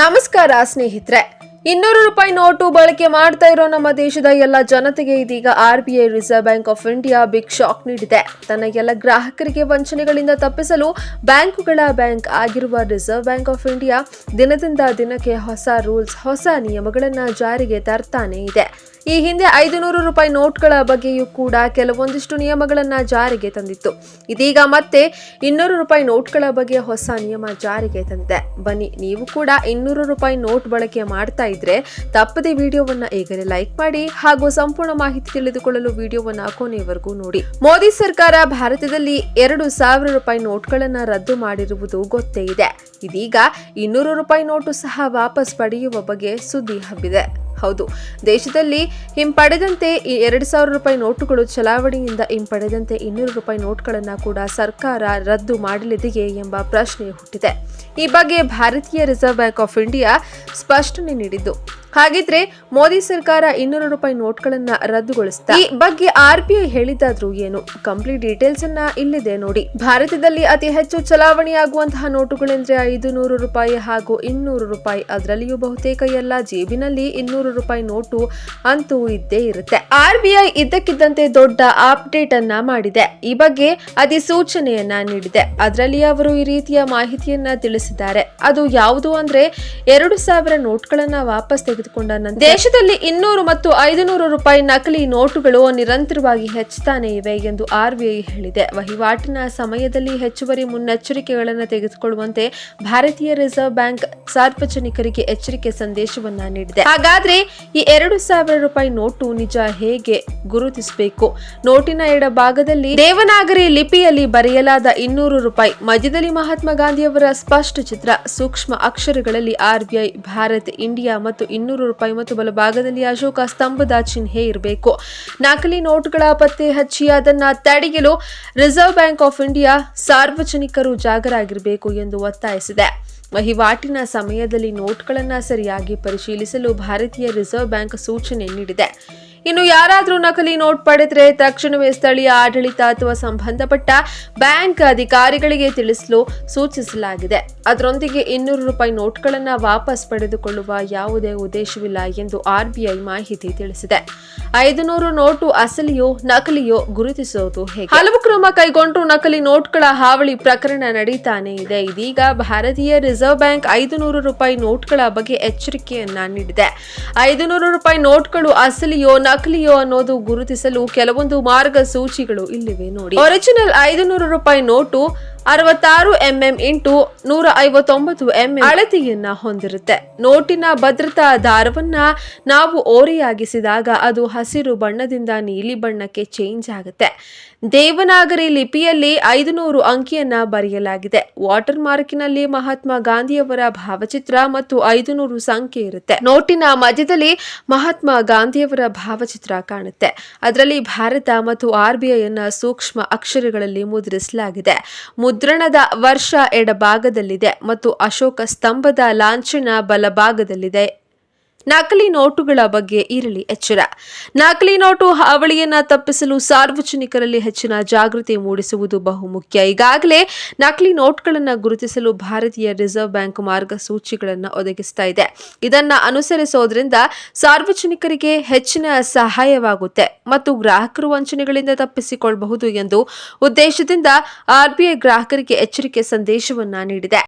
ನಮಸ್ಕಾರ ಸ್ನೇಹಿತರೆ. ಇನ್ನೂರು ರೂಪಾಯಿ ನೋಟು ಬಳಕೆ ಮಾಡ್ತಾ ಇರೋ ನಮ್ಮ ದೇಶದ ಎಲ್ಲ ಜನತೆಗೆ ಇದೀಗ R B I Reserve Bank of India big shock ನೀಡಿದೆ. ತನ್ನ ಎಲ್ಲ ಗ್ರಾಹಕರಿಗೆ ವಂಚನೆಗಳಿಂದ ತಪ್ಪಿಸಲು ಬ್ಯಾಂಕುಗಳ ಬ್ಯಾಂಕ್ ಆಗಿರುವ ರಿಸರ್ವ್ ಬ್ಯಾಂಕ್ ಆಫ್ ಇಂಡಿಯಾ ದಿನದಿಂದ ದಿನಕ್ಕೆ ಹೊಸ ರೂಲ್ಸ್, ಹೊಸ ನಿಯಮಗಳನ್ನು ಜಾರಿಗೆ ತರ್ತಾನೆ ಇದೆ. ಈ ಹಿಂದೆ ಐದು ನೂರು ರೂಪಾಯಿ ನೋಟ್ಗಳ ಬಗ್ಗೆಯೂ ಕೂಡ ಕೆಲವೊಂದಿಷ್ಟು ನಿಯಮಗಳನ್ನು ಜಾರಿಗೆ ತಂದಿತ್ತು. ಇದೀಗ ಮತ್ತೆ ಇನ್ನೂರು ರೂಪಾಯಿ ನೋಟ್ಗಳ ಬಗ್ಗೆ ಹೊಸ ನಿಯಮ ಜಾರಿಗೆ ತಂದಿದೆ. ಬನ್ನಿ, ನೀವು ಕೂಡ ಇನ್ನೂರು ರೂಪಾಯಿ ನೋಟ್ ಬಳಕೆ ಮಾಡ್ತಾ ಇದ್ರೆ ತಪ್ಪದೆ ವಿಡಿಯೋವನ್ನ ಈಗಲೇ ಲೈಕ್ ಮಾಡಿ ಹಾಗೂ ಸಂಪೂರ್ಣ ಮಾಹಿತಿ ತಿಳಿದುಕೊಳ್ಳಲು ವಿಡಿಯೋವನ್ನ ಕೊನೆಯವರೆಗೂ ನೋಡಿ. ಮೋದಿ ಸರ್ಕಾರ ಭಾರತದಲ್ಲಿ ಎರಡು ಸಾವಿರ ರೂಪಾಯಿ ನೋಟ್ಗಳನ್ನ ರದ್ದು ಮಾಡಿರುವುದು ಗೊತ್ತೇ ಇದೆ. ಇದೀಗ ಇನ್ನೂರು ರೂಪಾಯಿ ನೋಟು ಸಹ ವಾಪಸ್ ಪಡೆಯುವ ಬಗ್ಗೆ ಸುದ್ದಿ ಹಬ್ಬಿದೆ. ಹೌದು. ದೇಶದಲ್ಲಿ ಹಿಂಪಡೆದಂತೆ ಈ ಎರಡು ಸಾವಿರ ರೂಪಾಯಿ ನೋಟುಗಳು ಚಲಾವಣೆಯಿಂದ ಹಿಂಪಡೆದಂತೆ ಇನ್ನೂರು ರೂಪಾಯಿ ನೋಟ್ಗಳನ್ನು ಕೂಡ ಸರ್ಕಾರ ರದ್ದು ಮಾಡಲಿದೆಯೇ ಎಂಬ ಪ್ರಶ್ನೆ ಹುಟ್ಟಿದೆ. ಈ ಬಗ್ಗೆ ಭಾರತೀಯ ರಿಸರ್ವ್ ಬ್ಯಾಂಕ್ ಆಫ್ ಇಂಡಿಯಾ ಸ್ಪಷ್ಟನೆ ನೀಡಿದ್ದು. ಹಾಗಿದ್ರೆ ಮೋದಿ ಸರ್ಕಾರ ಇನ್ನೂರು ರೂಪಾಯಿ ನೋಟ್ಗಳನ್ನ ರದ್ದುಗೊಳಿಸ್ತಾ ಈ ಬಗ್ಗೆ ಆರ್ ಬಿ ಐ ಹೇಳಿದಾದ್ರೂ ಏನು? ಕಂಪ್ಲೀಟ್ ಡೀಟೇಲ್ಸ್ ಅನ್ನ ಇಲ್ಲಿದೆ ನೋಡಿ. ಭಾರತದಲ್ಲಿ ಅತಿ ಹೆಚ್ಚು ಚಲಾವಣೆಯಾಗುವಂತಹ ನೋಟುಗಳೆಂದ್ರೆ ಐದು ನೂರು ರೂಪಾಯಿ ಹಾಗೂ ಇನ್ನೂರು ರೂಪಾಯಿ. ಅದರಲ್ಲಿಯೂ ಬಹುತೇಕ ಎಲ್ಲ ಜೇಬಿನಲ್ಲಿ ಇನ್ನೂರು ರೂಪಾಯಿ ನೋಟು ಅಂತೂ ಇದ್ದೇ ಇರುತ್ತೆ. ಆರ್ ಬಿ ಐ ಇದ್ದಕ್ಕಿದ್ದಂತೆ ದೊಡ್ಡ ಅಪ್ಡೇಟ್ ಅನ್ನ ಮಾಡಿದೆ. ಈ ಬಗ್ಗೆ ಅಧಿಸೂಚನೆಯನ್ನ ನೀಡಿದೆ. ಅದರಲ್ಲಿ ಅವರು ಈ ರೀತಿಯ ಮಾಹಿತಿಯನ್ನ ತಿಳಿಸಿದ್ದಾರೆ. ಅದು ಯಾವುದು ಅಂದ್ರೆ ಎರಡು ಸಾವಿರ ನೋಟ್ಗಳನ್ನ ವಾಪಸ್ ತೆಗೆದುಕೊಂಡ ನಂತರ ದೇಶದಲ್ಲಿ ಇನ್ನೂರು ಮತ್ತು ಐದು ನೂರು ರೂಪಾಯಿ ನಕಲಿ ನೋಟುಗಳು ನಿರಂತರವಾಗಿ ಹೆಚ್ಚುತ್ತಾನೆ ಇವೆ ಎಂದು ಆರ್ಬಿಐ ಹೇಳಿದೆ. ವಹಿವಾಟಿನ ಸಮಯದಲ್ಲಿ ಹೆಚ್ಚುವರಿ ಮುನ್ನೆಚ್ಚರಿಕೆಗಳನ್ನು ತೆಗೆದುಕೊಳ್ಳುವಂತೆ ಭಾರತೀಯ ರಿಸರ್ವ್ ಬ್ಯಾಂಕ್ ಸಾರ್ವಜನಿಕರಿಗೆ ಎಚ್ಚರಿಕೆ ಸಂದೇಶವನ್ನ ನೀಡಿದೆ. ಹಾಗಾದ್ರೆ ಈ ಎರಡು ಸಾವಿರ ರೂಪಾಯಿ ನೋಟು ನಿಜ ಹೇಗೆ ಗುರುತಿಸಬೇಕು? ನೋಟಿನ ಎಡಭಾಗದಲ್ಲಿ ದೇವನಾಗರಿ ಲಿಪಿಯಲ್ಲಿ ಬರೆಯಲಾದ ಇನ್ನೂರು ರೂಪಾಯಿ. ಮಧ್ಯದಲ್ಲಿ ಮಹಾತ್ಮ ಗಾಂಧಿಯವರ ಸ್ಪಷ್ಟ ಚಿತ್ರ. ಸೂಕ್ಷ್ಮ ಅಕ್ಷರಗಳಲ್ಲಿ ಆರ್ಬಿಐ ಭಾರತ್, ಇಂಡಿಯಾ ಮತ್ತು ಇನ್ನೂರು ರೂಪಾಯಿ ಮತ್ತು ಬಲಭಾಗದಲ್ಲಿ ಅಶೋಕ ಸ್ತಂಭದ ಚಿಹ್ನೆ ಇರಬೇಕು. ನಕಲಿ ನೋಟುಗಳ ಪತ್ತೆ ಹಚ್ಚಿ ಅದನ್ನ ತಡೆಯಲು ರಿಸರ್ವ್ ಬ್ಯಾಂಕ್ ಆಫ್ ಇಂಡಿಯಾ ಸಾರ್ವಜನಿಕರು ಜಾಗರಾಗಿರಬೇಕು ಎಂದು ಒತ್ತಾಯಿಸಿದೆ. ವಹಿವಾಟಿನ ಸಮಯದಲ್ಲಿ ನೋಟ್ಗಳನ್ನು ಸರಿಯಾಗಿ ಪರಿಶೀಲಿಸಲು ಭಾರತೀಯ ರಿಸರ್ವ್ ಬ್ಯಾಂಕ್ ಸೂಚನೆ ನೀಡಿದೆ. ಇನ್ನು ಯಾರಾದರೂ ನಕಲಿ ನೋಟ್ ಪಡೆದರೆ ತಕ್ಷಣವೇ ಸ್ಥಳೀಯ ಆಡಳಿತ ಅಥವಾ ಸಂಬಂಧಪಟ್ಟ ಬ್ಯಾಂಕ್ ಅಧಿಕಾರಿಗಳಿಗೆ ತಿಳಿಸಲು ಸೂಚಿಸಲಾಗಿದೆ. ಅದರೊಂದಿಗೆ ಇನ್ನೂರು ರೂಪಾಯಿ ನೋಟ್ಗಳನ್ನು ವಾಪಸ್ ಪಡೆದುಕೊಳ್ಳುವ ಯಾವುದೇ ಉದ್ದೇಶವಿಲ್ಲ ಎಂದು ಆರ್ಬಿಐ ಮಾಹಿತಿ ತಿಳಿಸಿದೆ. ಐದು ನೂರು ನೋಟು ಅಸಲಿಯೋ ನಕಲಿಯೋ ಗುರುತಿಸೋದು ಹೇಗೆ? ಹಲವು ಕ್ರಮ ಕೈಗೊಂಡು ನಕಲಿ ನೋಟ್ಗಳ ಹಾವಳಿ ಪ್ರಕರಣ ನಡೀತಾನೆ ಇದೆ. ಇದೀಗ ಭಾರತೀಯ ರಿಸರ್ವ್ ಬ್ಯಾಂಕ್ ಐದು ನೂರು ರೂಪಾಯಿ ನೋಟ್ಗಳ ಬಗ್ಗೆ ಎಚ್ಚರಿಕೆಯನ್ನ ನೀಡಿದೆ. ಐದು ನೂರು ರೂಪಾಯಿ ನೋಟ್ಗಳು ಅಸಲಿಯೋ ನಕಲಿಯೋ ಅನ್ನೋದು ಗುರುತಿಸಲು ಕೆಲವೊಂದು ಮಾರ್ಗಸೂಚಿಗಳು ಇಲ್ಲಿವೆ ನೋಡಿ. ಒರಿಜಿನಲ್ ಐದು ರೂಪಾಯಿ ನೋಟು ಅರವತ್ತಾರು ಎಂಎಂ ಇಂಟು ನೂರ ಐವತ್ತೊಂಬತ್ತು ಎಂಎಂ ಅಳತೆಯನ್ನ ಹೊಂದಿರುತ್ತೆ. ನೋಟಿನ ಭದ್ರತಾ ದಾರವನ್ನ ನಾವು ಓರೆಯಾಗಿಸಿದಾಗ ಅದು ಹಸಿರು ಬಣ್ಣದಿಂದ ನೀಲಿ ಬಣ್ಣಕ್ಕೆ ಚೇಂಜ್ ಆಗುತ್ತೆ. ದೇವನಾಗರಿ ಲಿಪಿಯಲ್ಲಿ ಐದು ನೂರು ಅಂಕಿಯನ್ನ ಬರೆಯಲಾಗಿದೆ. ವಾಟರ್ ಮಾರ್ಕಿನಲ್ಲಿ ಮಹಾತ್ಮ ಗಾಂಧಿಯವರ ಭಾವಚಿತ್ರ ಮತ್ತು ಐದು ನೂರು ಸಂಖ್ಯೆ ಇರುತ್ತೆ. ನೋಟಿನ ಮಧ್ಯದಲ್ಲಿ ಮಹಾತ್ಮ ಗಾಂಧಿಯವರ ಭಾವಚಿತ್ರ ಕಾಣುತ್ತೆ. ಅದರಲ್ಲಿ ಭಾರತ ಮತ್ತು ಆರ್ ಬಿ ಐನ ಸೂಕ್ಷ್ಮ ಅಕ್ಷರಗಳಲ್ಲಿ ಮುದ್ರಿಸಲಾಗಿದೆ. ಮುದ್ರಣದ ವರ್ಷ ಎಡಭಾಗದಲ್ಲಿದೆ ಮತ್ತು ಅಶೋಕ ಸ್ತಂಭದ ಲಾಂಛನ ಬಲಭಾಗದಲ್ಲಿದೆ. ನಕಲಿ ನೋಟುಗಳ ಬಗ್ಗೆ ಇರಲಿ ಎಚ್ಚರ. ನಕಲಿ ನೋಟು ಹಾವಳಿಯನ್ನ ತಪ್ಪಿಸಲು ಸಾರ್ವಜನಿಕರಲ್ಲಿ ಹೆಚ್ಚಿನ ಜಾಗೃತಿ ಮೂಡಿಸುವುದು ಬಹುಮುಖ್ಯ. ಈಗಾಗಲೇ ನಕಲಿ ನೋಟುಗಳನ್ನು ಗುರುತಿಸಲು ಭಾರತೀಯ ರಿಸರ್ವ್ ಬ್ಯಾಂಕ್ ಮಾರ್ಗಸೂಚಿಗಳನ್ನು ಒದಗಿಸ್ತಾ ಇದೆ. ಇದನ್ನು ಅನುಸರಿಸೋದ್ರಿಂದ ಸಾರ್ವಜನಿಕರಿಗೆ ಹೆಚ್ಚಿನ ಸಹಾಯವಾಗುತ್ತೆ ಮತ್ತು ಗ್ರಾಹಕರು ವಂಚನೆಗಳಿಂದ ತಪ್ಪಿಸಿಕೊಳ್ಳಬಹುದು ಎಂದು ಉದ್ದೇಶದಿಂದ ಆರ್ಬಿಐ ಗ್ರಾಹಕರಿಗೆ ಎಚ್ಚರಿಕೆ ಸಂದೇಶವನ್ನ ನೀಡಿದೆ.